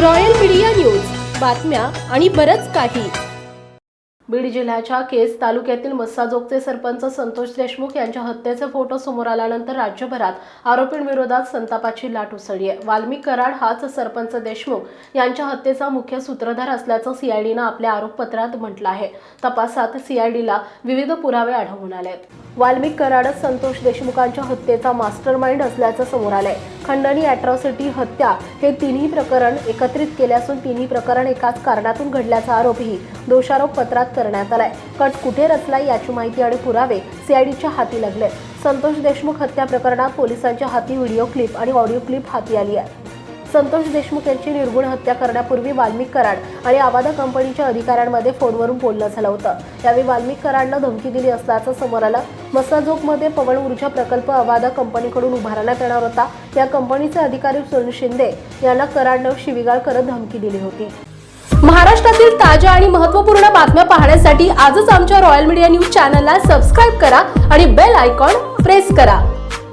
Royal media news. बातम्या आणि बरंच काही. बीड जिल्ह्याच्या केस तालुक्यातील मस्साजोगचे सरपंच संतोष देशमुख यांच्या हत्येचे फोटो समोर आल्यानंतर राज्यभरात आरोपींविरोधात संतापाची लाट उसळली आहे. वाल्मिक कराड हाच सरपंच देशमुख यांच्या हत्येचा मुख्य सूत्रधार असल्याचं सीआयडीनं आपल्या आरोपपत्रात म्हटलं आहे. तपासात सीआयडीला विविध पुरावे आढळून आले आहेत वाल्मिक कराडत संतोष देशमुखांच्या हत्येचा मास्टर माइंड असल्याचं समोर आलंय. खंडणी अॅट्रॉसिटी हत्या हे तिन्ही प्रकरण एकत्रित केले असून तिन्ही प्रकरण एकाच कारणातून घडल्याचा आरोपही दोषारोप पत्रात करण्यात आलाय. कट कुठे रचलाय याची माहिती आणि पुरावे सीआयडीच्या हाती लागले. संतोष देशमुख हत्या प्रकरणात पोलिसांच्या हाती व्हिडिओ क्लिप आणि ऑडिओ क्लिप हाती आली आहे. संतोष देशमुख यांची निर्गुण हत्या करण्यापूर्वी वाल्मिक कराड आणि आवादा कंपनीच्या अधिकाऱ्यांमध्ये फोनवरून बोलणं झालं होतं. यावेळी वाल्मिक कराडनं धमकी दिली असल्याचं समोर आलं. मसाजोगमध्ये पवन ऊर्जा प्रकल्प अवादा कंपनीकडून उभारण्यात येणार होता. या कंपनीचे अधिकारी सुनील शिंदे यांना कराडनं शिवीगाळ करत धमकी दिली होती. महाराष्ट्रातील ताज्या आणि महत्त्वपूर्ण बातम्या पाहण्यासाठी आजच आमच्या रॉयल मीडिया न्यूज चॅनलला सबस्क्राईब करा आणि बेल आयकॉन प्रेस करा.